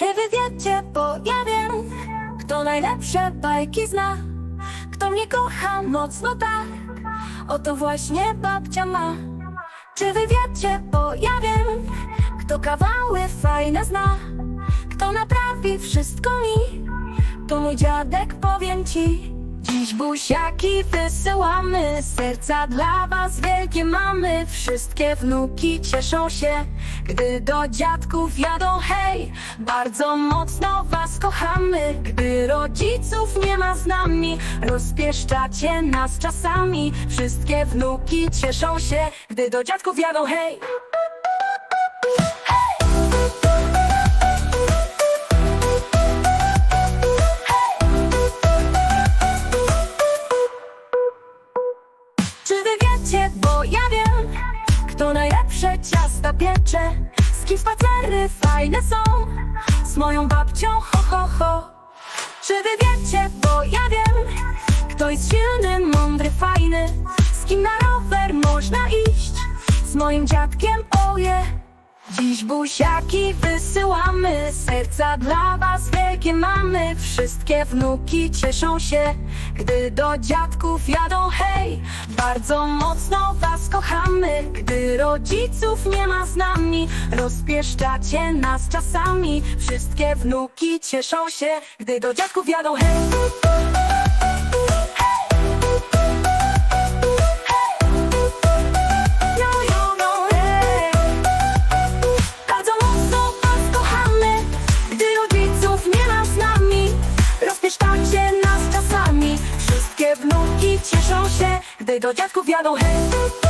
Ty wy wiecie, bo ja wiem Kto najlepsze bajki zna? Kto mnie kocha mocno tak? Oto właśnie babcia ma. Czy wy wiecie, bo ja wiem Kto kawały fajne zna? Kto naprawi wszystko mi? To mój dziadek, powiem ci Dziś buziaki wysyłamy Serca dla was wielkie mamy. Wszystkie wnuki cieszą się Gdy do dziadków jadą hej! Bardzo mocno was kochamy Gdy rodziców nie ma z nami. Rozpieszczacie nas czasami Wszystkie wnuki cieszą się Gdy do dziadków jadą hej Czy wy wiecie, bo ja wiem Kto najlepsze ciasta piecze? Z kim spacery fajne są Z moją babcią ho ho ho. Czy wy wiecie, bo ja wiem Kto jest silny, mądry, fajny? Z kim na rower można iść? Z moim dziadkiem oje. Dziś buziaki wysyłamy, serca dla was wielkie mamy. Wszystkie wnuki cieszą się, gdy do dziadków jadą hej Bardzo mocno was kochamy, gdy rodziców nie ma z nami. Rozpieszczacie nas czasami, wszystkie wnuki cieszą się, gdy do dziadków jadą. Hej! Cieszą się Gdy do dziadków jadą hej